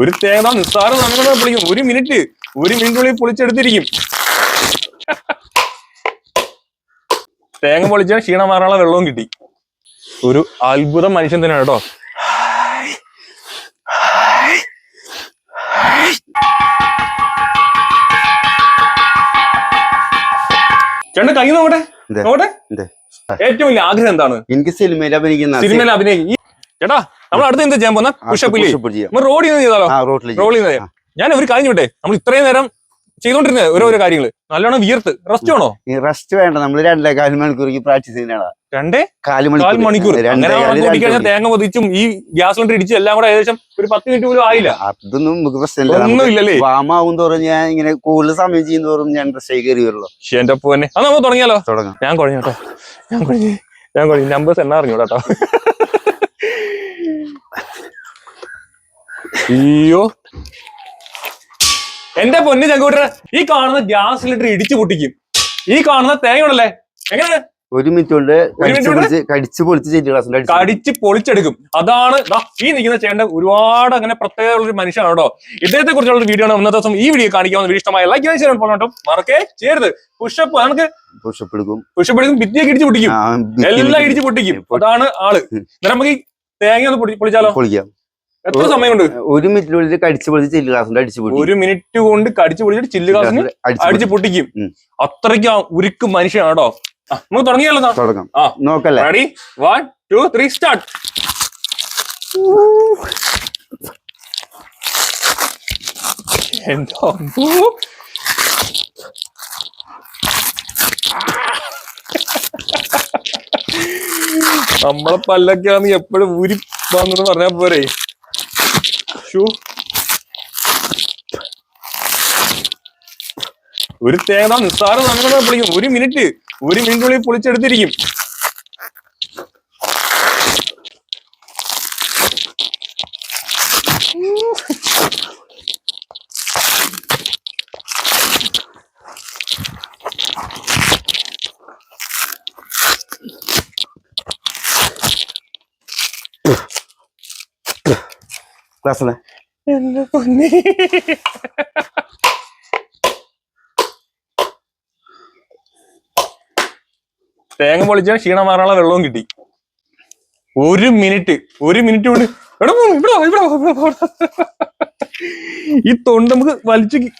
ഒരു തേങ്ങ നിസ്സാര സാധനങ്ങൾ പൊളിക്കും. ഒരു മിനിറ്റ്. ഒരു മിനിറ്റിനുള്ളിൽ പൊളിച്ചെടുത്തിരിക്കും. തേങ്ങ പൊളിച്ചാൽ ക്ഷീണം മാറാനുള്ള വെള്ളവും കിട്ടി. ഒരു അത്ഭുത മനുഷ്യൻ തന്നെയാണ് കേട്ടോ. ചേട്ടൻ കൈ നോക്കട്ടെ. നോക്കട്ടെ? ഏറ്റവും വലിയ ആഗ്രഹം എന്താണ്? എനിക്ക് സിനിമയിൽ അഭിനയിക്കുന്ന സിനിമയിൽ അഭിനയിക്കും ചേട്ടാ നമ്മൾ അടുത്ത് എന്ത് ചെയ്യാൻ പോകുന്ന? പുഷപ്പ്. നമ്മൾ റോഡിൽ നിന്ന് ചെയ്താലോ? റോഡിൽ നിന്ന് ഞാൻ ഒരു കാര്യം വിട്ടെ നമ്മൾ ഇത്രയും നേരം ചെയ്തോണ്ടിരുന്നത് ഓരോരോ കാര്യങ്ങൾ നല്ലോണം വിയർത്ത്. റെസ്റ്റ് ആണോ റെസ്റ്റ് വേണ്ട. നമ്മൾ രണ്ടേ കാൽ മണിക്കൂർ പ്രാക്ടീസ് ചെയ്യുന്നതാണ്. രണ്ടേ കാൽ കാൽ മണിക്കൂർ. തേങ്ങ പൊതിച്ചും ഈ ഗ്യാസ് സിലിണ്ടർ ഇടിച്ചും എല്ലാം കൂടെ ഏകദേശം ഒരു പത്ത് മിനിറ്റ് പോലും ആയില്ല. അതൊന്നും നമുക്ക് പ്രശ്നമില്ല. വാമാവും തോറും ഞാൻ ഇങ്ങനെ കൂടുതൽ സമയം ചെയ്യുന്ന തോറും ഞാൻ റെസ്റ്റ് കയറി വരുള്ളൂ എന്റെ എന്റെ പോന്നെ. അത് നമുക്ക് തുടങ്ങിയാലോ? തുടങ്ങാം. ഞാൻ കുഴഞ്ഞു കേട്ടോ. ഞാൻ കുഴഞ്ഞു ഞാൻ കുഴഞ്ഞു. നമ്പേഴ്സ് എന്നാ അറിഞ്ഞു കേട്ടോ. അയ്യോ. എന്റെ പൊന്നു ചങ്കൂട്ടർ ഈ കാണുന്ന ഗ്യാസ് സിലിണ്ടർ ഇടിച്ചു പൊട്ടിക്കും. ഈ കാണുന്ന തേങ്ങയുണ്ടല്ലേ എങ്ങനെ? ഒരു മിനിറ്റ് കൊണ്ട് കടിച്ചു? പൊളിച്ച് കടിച്ചു പൊളിച്ചെടുക്കും. അതാണ് ഈ നിൽക്കുന്ന ചേട്ടൻ ഒരുപാട് അങ്ങനെ പ്രത്യേകത ഒരു മനുഷ്യനാണ് കേട്ടോ. ഇദ്ദേഹത്തെ കുറിച്ചുള്ള വീഡിയോ ആണ് ഇന്നത്തെ ദിവസം ഈ വീഡിയോ കാണിക്കാൻ വീഡിയോ ഇഷ്ടമായ ലൈക്ക് ചെയ്യാൻ പോകണം മറക്കേ ചേരുത് പുഷപ്പ് നമുക്ക് പുഷപ്പ് എടുക്കും. പുഷപ്പ് എടുക്കും ഭിത്തിയൊക്കെ ഇടിച്ച് പൊട്ടിക്കും. എല്ലാം ഇടിച്ച് പൊട്ടിക്കും. അതാണ് ആൾ. നമുക്ക് ഈ തേങ്ങ ഒന്ന് പൊളിച്ചാലോ? പൊളിക്കാം. എത്ര സമയം കൊണ്ട്? ഒരു മിനിറ്റിനുള്ളിൽ കടിച്ചു പൊളിച്ച് ചില്ല് ക്ലാസ്സിൽ അടിച്ചു പൊട്ടി. ഒരു മിനിറ്റ് കൊണ്ട് കടിച്ചു പൊളിച്ചിട്ട് ചില്ല് ഗ്ലാസിന് അടിച്ചു പൊട്ടിക്കും. അത്രയ്ക്ക് ഉരുക്ക് മനുഷ്യനാണോ? നമുക്ക് തുടങ്ങിയല്ലോ. തുടങ്ങാം. നോക്കല്ലേ? Ready one two three start എന്തോ? നമ്മളെ പല്ലൊക്കെയാണെന്ന് എപ്പോഴും ഊരി പറഞ്ഞാ പോരെ. ഷൂ. ഒരു തേങ്ങ നിസ്സാരം നമ്മൾ പൊളിക്കും ഒരു മിനിറ്റ് ഒരു മിനിറ്റ് മിനിറ്റിനുള്ളിൽ പൊളിച്ചെടുത്തിരിക്കും. ക്ലാസ്സിലെ എന്റെ പൊന്നേ തേങ്ങ പൊളിച്ചാൽ ക്ഷീണം മാറാനുള്ള വെള്ളവും കിട്ടി. ഒരു മിനിറ്റ് ഒരു മിനിറ്റ് കൊണ്ട് എവിടെ പോ, ഇവിടെ വാ, ഇവിടെ വാ, ഇവിടെ വാ, ഇവിടെ വാ. ഈ തൊണ്ട് നമുക്ക് വലിച്ചു കി-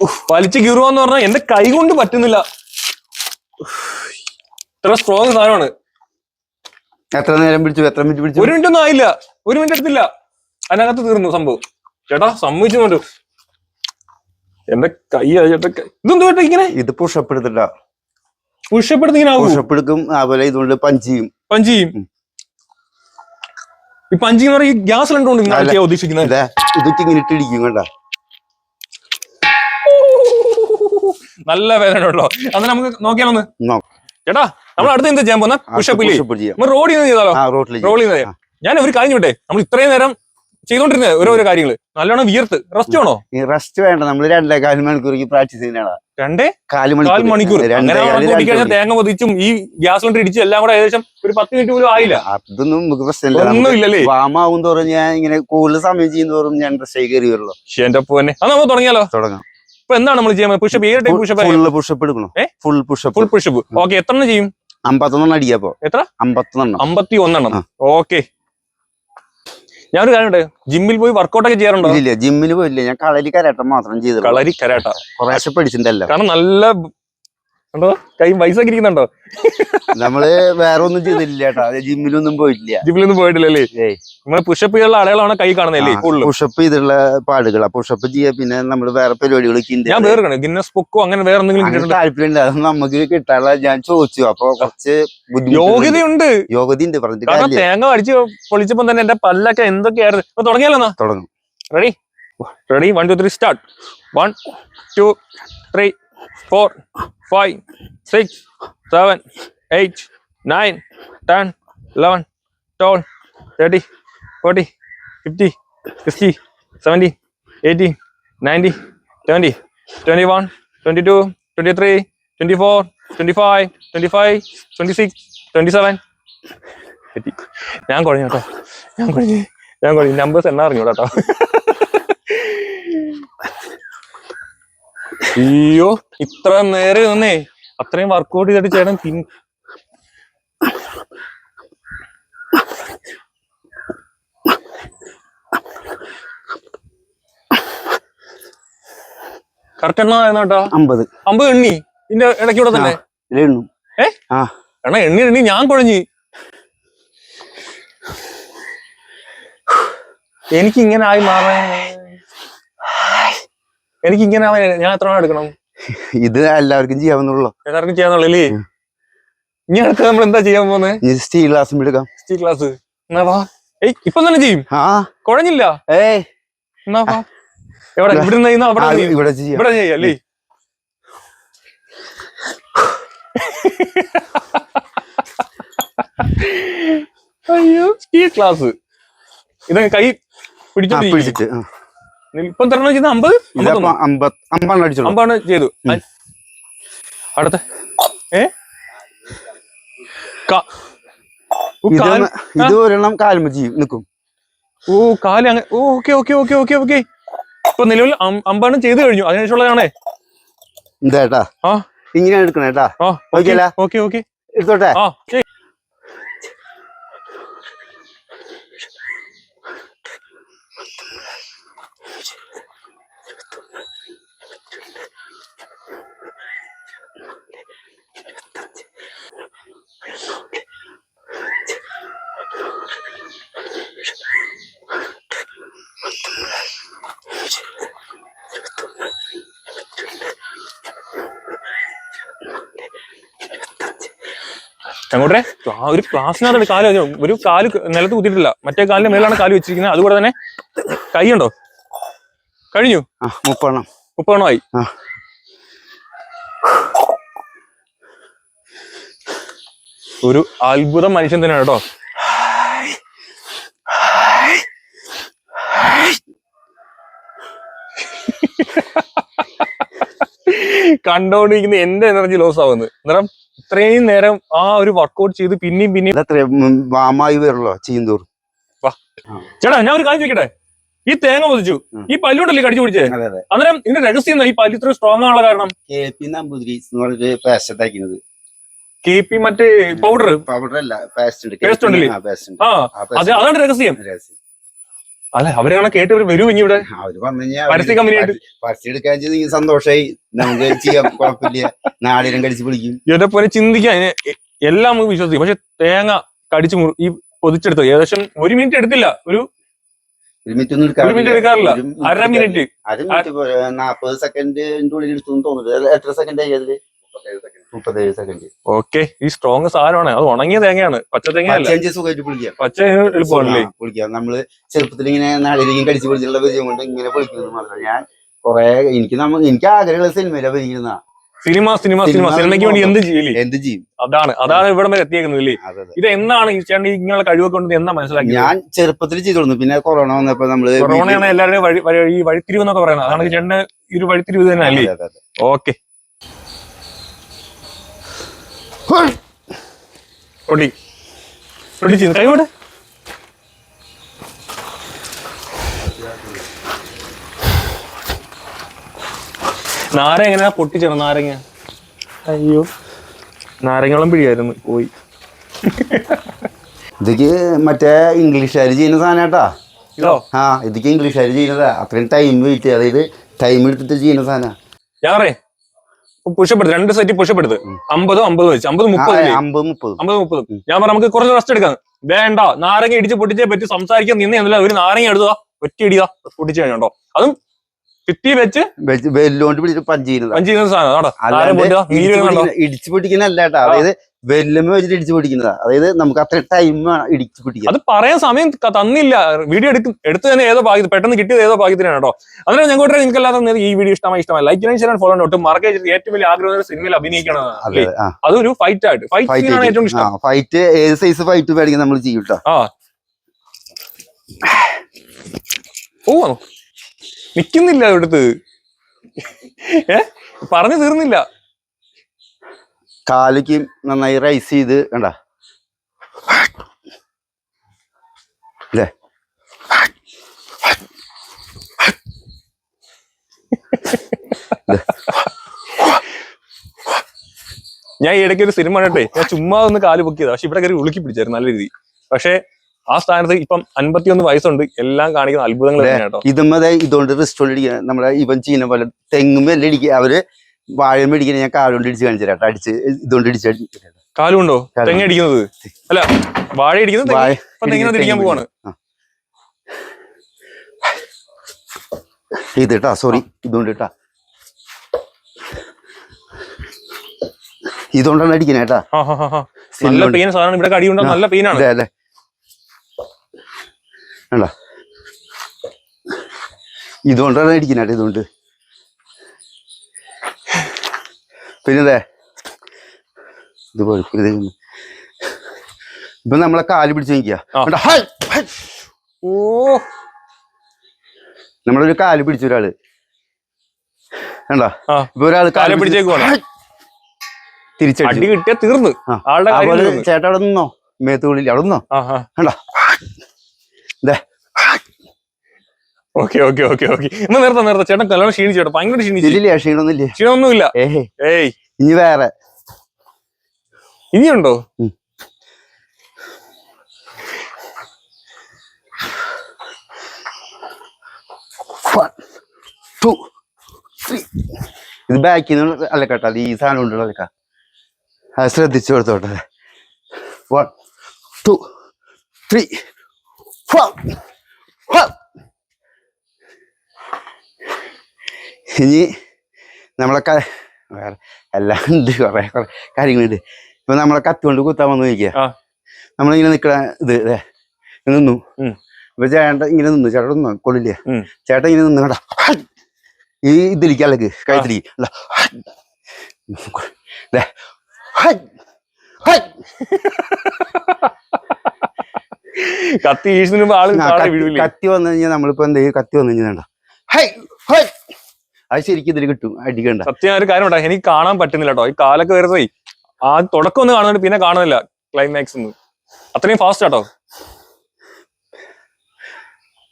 ഉഫ്, വലിച്ചു കീറുവാന്ന് പറഞ്ഞാൽ എന്റെ കൈ കൊണ്ട് പറ്റുന്നില്ല. ഉഫ്, ഇത്ര സ്ട്രോങ് സാധനമാണ്. എത്ര നേരം പിടിച്ചു എത്ര മിനിറ്റ് പിടിച്ചു? ഒരു മിനിറ്റ് ഒന്നും ആയില്ല. ഒരു മിനിറ്റ് എടുത്തില്ല. അതിനകത്ത് തീർന്നു സംഭവം. ചേട്ടാ സമ്മതിച്ചുകൊണ്ട് എന്റെ കൈ ചേട്ടാ ഇതെന്ത് ചേട്ടാ ഇങ്ങനെ? ഇത് പുഷപ്പ് പുഷപ്പെടുത്തും ഇങ്ങനെ ആവൂ? പുഷപ്പ് എടുക്കും അതുപോലെ ഇതുകൊണ്ട് പഞ്ചിയും പഞ്ചിയും ഈ പഞ്ചി എന്ന് പറഞ്ഞാൽ ഗ്യാസ് സിലിണ്ടർ കൊണ്ട് ഇങ്ങനെ അല്ല. ആക്കിയാ ഉദ്ദേശിക്കുന്നത്? ഇതേ ഇതൊക്കെ ഇങ്ങനെ ഇട്ടിടിക്കും കണ്ട. നല്ല വേദന ഉണ്ടോ അന്ന് നമുക്ക് നോക്കിയാലൊന്ന്. നോക്കാം. ചേട്ടാ നമ്മൾ അടുത്ത് എന്ത് ചെയ്യാൻ പോകുന്ന? പുഷപ്പ് ചെയ്യാം. നമ്മൾ റോഡിൽ നിന്ന് ചെയ്താലോ? റോഡിൽ നിന്ന് ചെയ്യാം. ഞാൻ ഒരു കാര്യം വിട്ടെ നമ്മൾ ഇത്രയും നേരം ചെയ്തോണ്ടിരുന്നത് ഓരോ കാര്യങ്ങൾ നല്ലോണം വിയർത്ത്. റെസ്റ്റ് ആണോ റെസ്റ്റ് വേണ്ട. നമ്മൾ രണ്ടേ കാൽ മണിക്കൂർ പ്രാക്ടീസ് ചെയ്യുന്നതാണ്. രണ്ടേ? കാൽ മണിക്കൂർ. തേങ്ങ പൊതിച്ചും ഈ ഗ്യാസ് സിലിണ്ടർ ഇടിച്ചും എല്ലാം കൂടെ ഏകദേശം ഒരു പത്ത് മിനിറ്റ് പോലും ആയില്ല. അതൊന്നും നമുക്ക് പ്രശ്നമില്ല. വാമാവും തോറും ഞാൻ ഇങ്ങനെ കൂടുതൽ സമയം ചെയ്യുന്ന തോറും ഞാൻ റെസ്റ്റ് കയറി വരുള്ളൂ. എന്റെ പോന്നെ. അത് നമുക്ക് തുടങ്ങിയാലോ? തുടങ്ങാം. ഇപ്പൊ എന്താണ് നമ്മൾ ചെയ്യുന്നത്? പുഷപ്പ് ഏത് ടൈപ്പ് പുഷപ്പ് ഫുൾ പുഷപ്പ് എടുക്കണം? Full pushup full pushup okay എത്ര ചെയ്യും? അമ്പത്തൊന്നെണ്ണം അടിക്കാപ്പോ. എത്ര? അമ്പത്തൊന്നെണ്ണം. അമ്പത്തി ഒന്നെണ്ണം. ഓക്കെ. ഞാനൊരു കാര്യമുണ്ട്. ജിമ്മിൽ പോയി വർക്കൗട്ട് ഒക്കെ ചെയ്യാറുണ്ടോ? ഇല്ല ജിമ്മിൽ പോയില്ല. ഞാൻ കളരി കരാട്ടം മാത്രം ചെയ്തു കളരി കരാട്ട കുറേശ്ശെ പഠിച്ചിട്ടുണ്ടല്ലോ. കാരണം നല്ല കണ്ടോ? കൈ പൈസ ഒക്കെ ഇരിക്കുന്നുണ്ടോ? നമ്മൾ വേറെ ഒന്നും ചെയ്തില്ല ജിമ്മിലൊന്നും പോയിട്ടില്ല. ജിമ്മിലൊന്നും പോയിട്ടില്ലല്ലേ? നമ്മൾ പുഷപ്പ് ചെയ്യാനുള്ള അടയാളാണ് കൈ കാണുന്നല്ലേ പുഷപ്പ് ചെയ്തിട്ടുള്ള പാടുകളാ. പുഷപ്പ് ചെയ്യാ പിന്നെ നമ്മൾ വേറെ പരിപാടികളൊക്കെ ഉണ്ട്. ഞാൻ വേറെ ഗിന്നസ് പൊക്കോ അങ്ങനെ വേറെ എന്തെങ്കിലും താല്പര്യമില്ല. അത് നമുക്ക് കിട്ടാനുള്ള ഞാൻ ചോദിച്ചു. അപ്പൊ കുറച്ച് യോഗ്യതയുണ്ട്. യോഗ്യത ഉണ്ട് പറഞ്ഞിട്ട് കാരണം തേങ്ങ അടിച്ച് പൊളിച്ചപ്പോ തന്നെ എന്റെ പല്ലൊക്കെ എന്തൊക്കെയായിരുന്നു? അപ്പൊ തുടങ്ങിയാലോ തുടങ്ങും. Ready ready one two three start one two three four five six seven eight nine ten eleven twelve thirty forty fifty sixty seventy eighty ninety twenty twenty one twenty two twenty three twenty four twenty five twenty five twenty six twenty seven ഞാൻ കുഴഞ്ഞു കേട്ടോ. ഞാൻ കുഴഞ്ഞ് ഞാൻ കുഴഞ്ഞു numbers എണ്ണ അറിഞ്ഞു കേട്ടോ. അയ്യോ ഇത്ര നേരെ നിന്നേ അത്രയും വർക്കൗട്ട് ചെയ്തിട്ട് ചേട്ടൻ തിന് കറക്റ്റ് എണ്ണ ആയിരുന്നു കേട്ടോ. അമ്പത്. അമ്പത് എണ്ണി. ഇതിന്റെ ഇടയ്ക്കൂടെ തന്നെ. ഇതിലെണ്ണു ഏ? ആ. എണ്ണ എണ്ണി എണ്ണി ഞാൻ കുഴഞ്ഞു. എനിക്ക് ഇങ്ങനെ ആയി മാറാൻ എനിക്ക് ഇങ്ങനെ ഞാൻ എത്ര എടുക്കണം? ഇത് എല്ലാവർക്കും ചെയ്യാവുന്നുള്ളൂ എല്ലാവർക്കും ചെയ്യാന്നുള്ളല്ലേ അല്ലേ ഇനി അടുത്ത നമ്മൾ എന്താ ചെയ്യാൻ പോകുന്നത് സ്റ്റീൽ ഗ്ലാസ് എടുക്കാം. സ്റ്റീൽ ക്ലാസ് എന്നാ വാ. ഏയ് ഇപ്പൊ തന്നെ ചെയ്യും? ആ. കുഴഞ്ഞില്ല? ഏയ്. എന്നാ വാ. എവിടെ? ഇവിടെ ഇവിടെ ചെയ്യാം. ഇവിടെ ചെയ്യാം അല്ലേ? അയ്യോ സ്റ്റീൽ ക്ലാസ് ഇതങ്ങ് കൈ പിടിച്ചിട്ട്. ഇപ്പം തരണം ചെയ്യുന്ന അമ്പത്? അമ്പതെണ്ണം അടിച്ചോളൂ. അമ്പാണ് ചെയ്തു. അടുത്ത. ഏ? ഇത് ഒരെണ്ണം കാലുമ്പ ചെയ്യും നിക്കും. ഓ കാൽ അങ്ങനെ okay okay okay okay okay. ഇപ്പൊ നിലവിൽ അമ്പാണ് ചെയ്തു കഴിഞ്ഞു. അതിനുശേഷമുള്ളതാണേ. ഇതേട്ടാ ഇങ്ങനെയാണ് ഇങ്ങനെ എടുക്കണം കേട്ടാ ആ ഓക്കെ? ഓക്കെ ഓക്കെ എടുത്തോട്ടെ? അങ്ങോട്ടേ ഒരു ക്ലാസ്സിനകത്ത് കാൽ. ഒരു കാൽ നിലത്ത് കുത്തിയിട്ടില്ല. മറ്റേ കാലിന്റെ മേലാണ് കാൽ വെച്ചിരിക്കുന്നത്. അതുകൂടെ തന്നെ കൈയുണ്ടോ? കഴിഞ്ഞു? മുപ്പെണ്ണം. മുപ്പെണ്ണമായി. ഒരു അത്ഭുതം മനുഷ്യൻ തന്നെയാണ് കേട്ടോ. കണ്ടോണ്ടിരിക്കുന്ന എന്റെ എനർജി ലോസ് ആവുന്നത് അന്നേരം ഇത്രയും നേരം ആ ഒരു വർക്കൗട്ട് ചെയ്ത് പിന്നെയും പിന്നെയും വാമായി വരുള്ളൂ വാ. ചേട്ടാ ഞാൻ ഒരു കാര്യം ചോദിക്കട്ടെ? ഈ തേങ്ങ പൊതിച്ചു. ഈ പല്ലുണ്ടല്ലേ കടിച്ചു പിടിച്ചേ? അതെ അതെ. അന്നേരം ഇതിന്റെ രഹസ്യം ഈ പല്ലു ഇത്ര സ്ട്രോങ് ആണുള്ള കാരണം? കെ പി നമ്പൂതിരി എന്ന് പേസ്റ്റ് ഉണ്ടാക്കുന്നത് കെ പി മറ്റേ പൗഡർ പൗഡർ അല്ല പേസ്റ്റ് ഉണ്ട്. ഉണ്ടല്ലേ? പേസ്റ്റ് ഉണ്ട്. ആ ആ അതാണ് രഹസ്യം. രഹസ്യം. അല്ലെ അവരാണ് കേട്ട് ഇവർ വരും ഇനി ഇവിടെ. അവർ. പരസ്യം എടുക്കാൻ ചെയ്ത് സന്തോഷമായി നമുക്ക് ചെയ്യാം കുഴപ്പമില്ല. നാടിനും കടിച്ചു പിടിക്കും ഇവരെ പോലെ ചിന്തിക്കാൻ എല്ലാം നമുക്ക് വിശ്വസിക്കും. പക്ഷെ തേങ്ങ കടിച്ചു ഈ പൊതിച്ചെടുത്തു? ഏകദേശം ഒരു മിനിറ്റ് എടുത്തില്ല. ഒരു ഒരു മിനിറ്റ് എടുക്കാറില്ല. അര മിനിറ്റ്. നാപ്പത് സെക്കൻഡിന്റെ ഉള്ളിൽ എടുത്തു തോന്നുന്നു. എത്ര സെക്കൻഡ് ആയി അതിൽ? മുപ്പത്തേഴ് സെക്കൻഡ് ഓക്കെ ഈ സ്ട്രോങ് സാധനമാണ്. അത് ഉണങ്ങിയ തേങ്ങയാണ്. പച്ച തേങ്ങ സുഖമായിട്ട് പച്ച പൊളിക്കാം. നമ്മൾ ചെറുപ്പത്തിൽ ഇങ്ങനെ നാളിലേക്കും കടിച്ചു പൊളിച്ചിട്ടുള്ള വിജയം കൊണ്ട് ഇങ്ങനെ പൊളിക്കുന്നത് മാത്രം ഞാൻ കൊറേ എനിക്ക് നമ്മ എനിക്ക് ആഗ്രഹമുള്ള സിനിമയിലെ പൊരിക്കുന്ന സിനിമ സിനിമ സിനിമ സിനിമ. സിനിമയ്ക്ക് വേണ്ടി എന്ത് ചെയ്യില്ലേ എന്ത് ചെയ്യും? അതാണ്. അതാണ് ഇവിടെ വരെ എത്തിയേക്കുന്നത് ഇല്ലേ? ഇത് എന്താണ് ഈ ചേട്ടൻ ഇങ്ങനെയുള്ള കഴിവൊക്കെ ഉണ്ടെന്ന് എന്നാ മനസ്സിലാക്കി ഞാൻ ചെറുപ്പത്തിൽ ചെയ്തോളുന്നു പിന്നെ കൊറോണ വന്നപ്പോ നമ്മൾ കൊറോണയാണ് എല്ലാവരുടെയും വഴി ഈ വഴിത്തിരിവ് എന്നൊക്കെ പറയുന്നത്. അതാണ് ചേട്ടന്റെ ഈ ഒരു വഴിത്തിരിവ് തന്നെ അല്ലേ. ഓക്കെ ഒടി. ഒടി ചെയ്തു കൈവിട് നാര എങ്ങനെയാ പൊട്ടിച്ചേർന്ന് നാരങ്ങ. അയ്യോ. നാരങ്ങളും പിടിയായിരുന്നു പോയി. ഇതിക്ക് മറ്റേ ഇംഗ്ലീഷുകാർ ചെയ്യുന്ന സാധനട്ടാ. ഇതോ? ആ ഇതിക്ക് ഇംഗ്ലീഷുകാർ ചെയ്യുന്നതാ. അത്രയും ടൈം വെയിറ്റ് അതായത് ടൈം എടുത്തിട്ട് ചെയ്യുന്ന സാധന. ഞാറേ പുഷപ്പ് എടുത്ത് രണ്ട് സെറ്റ് പുഷപ്പ് എടുത്ത്. അമ്പതും അമ്പതും വെച്ച് അമ്പത് മുപ്പത്? അമ്പത് മുപ്പത്. അമ്പത് മുപ്പതും. ഞാൻ പറഞ്ഞു നമുക്ക് കുറച്ച് റെസ്റ്റ് എടുക്കാം. വേണ്ട നാരങ്ങ ഇടിച്ച് പൊട്ടിച്ചേ പറ്റി സംസാരിക്കാൻ നിന്നേ എന്നല്ല ഒരു നാരങ്ങ എടുത്താ ഒറ്റ ഇടിയാ പൊട്ടിച്ചു കഴിഞ്ഞോ അതും ഭിത്തി വെച്ച് വെല്ലുകൊണ്ട് പിടിച്ചിട്ട് പഞ്ച് ചെയ്യുന്നതാ ഇടിച്ച് പൊട്ടിക്കുന്നല്ല കേട്ടോ. അതായത് വെല്ലുമ്മ വെച്ചിട്ട് ഇടിച്ചു പൊട്ടിക്കുന്നതാ. അതായത് നമുക്ക് അത്ര ടൈം വേണം ഇടിച്ചു പൊട്ടിക്കുക അത് പറയാൻ സമയം തന്നില്ല. വീഡിയോ എടുക്കും എടുത്തു തന്നെ ഏതോ ഭാഗ്യത്തിൽ പെട്ടെന്ന് കിട്ടിയത് ഏതോ ഭാഗ്യത്തിനാണ് കേട്ടോ. അന്നേരം കൂടെ നിങ്ങൾക്ക് എല്ലാവർക്കും ഈ വീഡിയോ ഇഷ്ടമായി ഇഷ്ടമായി. ലൈക്ക് ചെയ്യാൻ ഫോളോ ഒട്ടും മറക്കെ ഏറ്റവും വലിയ ആഗ്രഹം സിനിമയിൽ അഭിനയിക്കണം അതെ ആ. അതൊരു ഫൈറ്റ് ആയിട്ട്. ഫൈറ്റ് ഏറ്റവും ഇഷ്ടം. ഫൈറ്റ് ഏത് സൈസ് ഫൈറ്റ് വേണമെങ്കിൽ നമ്മൾ ചെയ്യൂട്ടോ ആ. ഓ നിക്കുന്നില്ല അവിടുത്ത് ഏ? പറഞ്ഞു തീർന്നില്ല. കാലിക്ക് നന്നായി റൈസ് ചെയ്ത് കണ്ട? ഞാൻ ഈ ഇടയ്ക്ക് ഒരു സിനിമ കണ്ടേ ഞാൻ ചുമ്മാ ഒന്ന് കാൽ പൊക്കിയതാ. പക്ഷെ ഇവിടെ കയറി ഉളുക്കി പിടിച്ചായിരുന്നു നല്ല രീതി. പക്ഷെ ആ സ്ഥാനത്ത് ഇപ്പം അൻപത്തിയൊന്ന് വയസ്സുണ്ട്. എല്ലാം കാണിക്കുന്ന അത്ഭുതങ്ങൾ കേട്ടോ ഇതുമ്മതെ ഇതുകൊണ്ട് റിസ്റ്റ് കൊണ്ട് ഇടിക്കുക നമ്മുടെ ഇവൻ ചെയ്യുന്ന പോലെ തെങ്ങും എല്ലാം ഇടിക്കുക. അവർ വാഴ മേടിക്കുന്ന ഞാൻ കാലുകൊണ്ട് ഇടിച്ച് കാണിച്ചു തരാം അടിച്ച് ഇതുകൊണ്ട് ഇടിച്ച് കാലുണ്ടോ. തെങ്ങ അടിക്കുന്നത് അല്ല വാഴ ഇടിക്കുന്നത് തെങ്ങിനകത്ത് ഇടിക്കാൻ പോവാണ്. ഇത് കേട്ടാ സോറി ഇതുകൊണ്ട് കേട്ടാ ഇതുകൊണ്ടാണ് അടിക്കുന്നത് കേട്ടാ. നല്ല പെയിൻ സാധനം. ഇവിടെ കടിയുണ്ടോ. നല്ല പെയിനാണ് അതെ അതെ. വേണ്ട ഇതുകൊണ്ടാണ് അടിക്കുന്നത് ഇതുകൊണ്ട്. പിന്നെ അതെ ഇത് കുഴപ്പം ഇത് ഇപ്പൊ നമ്മളെ കാൽ പിടിച്ച് നിൽക്കുക. ഓ. നമ്മളൊരു കാൽ പിടിച്ച ഒരാൾ. ഇപ്പൊ കാൽ പിടിച്ചേക്കുവാണ്. അടി കിട്ടിയ തീർന്നു. ചേട്ടാ അവിടെ നിന്നോ? മേത്തുള്ളിൽ അവിടെ നിന്നോ? Okay okay okay okay. എന്നാ നേരത്തെ നേരത്തെ ചേട്ടൻ കല്യാണം ക്ഷീണിച്ചു ചേട്ടാ ഭയങ്കര ക്ഷീണിച്ചു ക്ഷീണൊന്നുമില്ല ക്ഷീണൊന്നുമില്ല ക്ഷീണമൊന്നുമില്ല? ഏഹേ ഏയ്. ഇനി വേറെ. ഇനിയുണ്ടോ. ഇത് ബാക്കിൽ നിന്ന് അലക്കട്ടെ. അത് ഈ സാധനം കൊണ്ടുള്ള അലക്ക. അത് ശ്രദ്ധിച്ചു കൊടുത്തോട്ടെ. വൺ ടു ത്രീ ഇനി നമ്മളൊക്കെ വേറെ എല്ലാം ഉണ്ട് കുറെ കുറെ കാര്യങ്ങളുണ്ട്. ഇപ്പൊ നമ്മളെ കത്തുകൊണ്ട് കുത്താൻ വന്നു നോക്കിയ നമ്മളിങ്ങനെ നിക്കണ ഇത് നിന്നു. ഇപ്പൊ ചേട്ടൻ ഇങ്ങനെ നിന്നു. ചേട്ടൻ നിന്നു കൊള്ളില്ല. ചേട്ടൻ ഇങ്ങനെ നിന്ന് കണ്ട ഈ ഇതിരിക്കും അല്ലക്ക് കഴുത്തിരി കത്തി ആൾ വീഴില്ലേ കത്തി വന്നു കഴിഞ്ഞാൽ നമ്മളിപ്പോ എന്താ കത്തി വന്നു കഴിഞ്ഞാൽ അത് ശരിക്കും ഇതിൽ കിട്ടും അടിക്കണ്ട. സത്യം ഒരു കാര്യം ഉണ്ടാകും എനിക്ക് കാണാൻ പറ്റുന്നില്ല കേട്ടോ ഈ കാലൊക്കെ വരുന്നേ ആ തുടക്കം ഒന്ന് കാണുന്നുണ്ട് പിന്നെ കാണുന്നില്ല ക്ലൈമാക്സ് ഒന്ന്. അത്രയും ഫാസ്റ്റ് ആട്ടോ.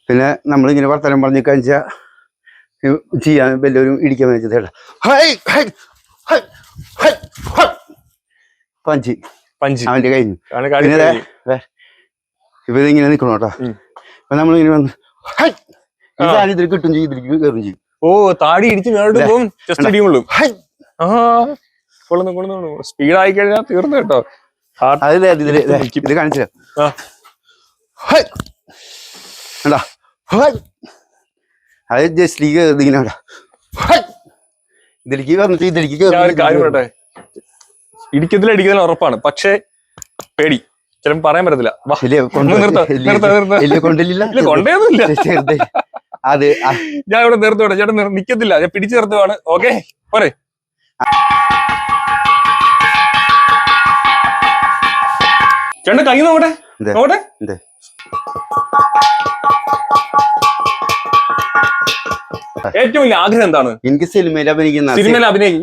പിന്നെ നമ്മളിങ്ങനെ വർത്തനം പറഞ്ഞു കഴിഞ്ഞാൽ ചെയ്യാൻ വല്ലവരും ഇടിക്കാൻ വെച്ചത് പഞ്ചി. പഞ്ചി. അവന്റെ കഴിഞ്ഞു കാരണം നിൽക്കണം കേട്ടോ. അപ്പൊ നമ്മളിങ്ങനെ വന്ന് ഹൈ! ഈ. സാധനം ഇതിൽ കിട്ടും ചെയ്യും ഇതിലേക്ക് കയറും ചെയ്യും. ഓ താടി ഇടിച്ച് മേലോട്ട് പോകും. Just hi! ആ. കൊള്ളുന്നു കൊള്ളുന്നു സ്പീഡ് ആയി കഴിഞ്ഞാൽ തീർന്നു കേട്ടോ. ഹാർട്ട് അത് ഇതിൽ. ഇത് കാണിച്ചു ഹൈ! അത്? ഹൈ! ഇതിലേക്ക് വന്നിട്ട് ഇതിലേക്ക് ഇടിക്കത്തില്ല ഉറപ്പാണ്. പക്ഷേ പേടി. ചിലപ്പോൾ പറയാൻ പറ്റത്തില്ല. കൊണ്ടേന്നില്ല അത് ഞാൻ ഇവിടെ നിർത്തോട്ടെ ചേട്ടൻ നിക്കത്തില്ല. ഞാൻ പിടിച്ചു നിർത്തുവാണ്. ഓക്കെ പോരെ. ചേട്ടൻ കൈ നോക്കട്ടെ. നോക്കട്ടെ. ഏറ്റവും വലിയ ആഗ്രഹം എന്താണ്? എനിക്ക് സിനിമയിൽ അഭിനയിക്കുന്ന സിനിമയിൽ അഭിനയിക്കും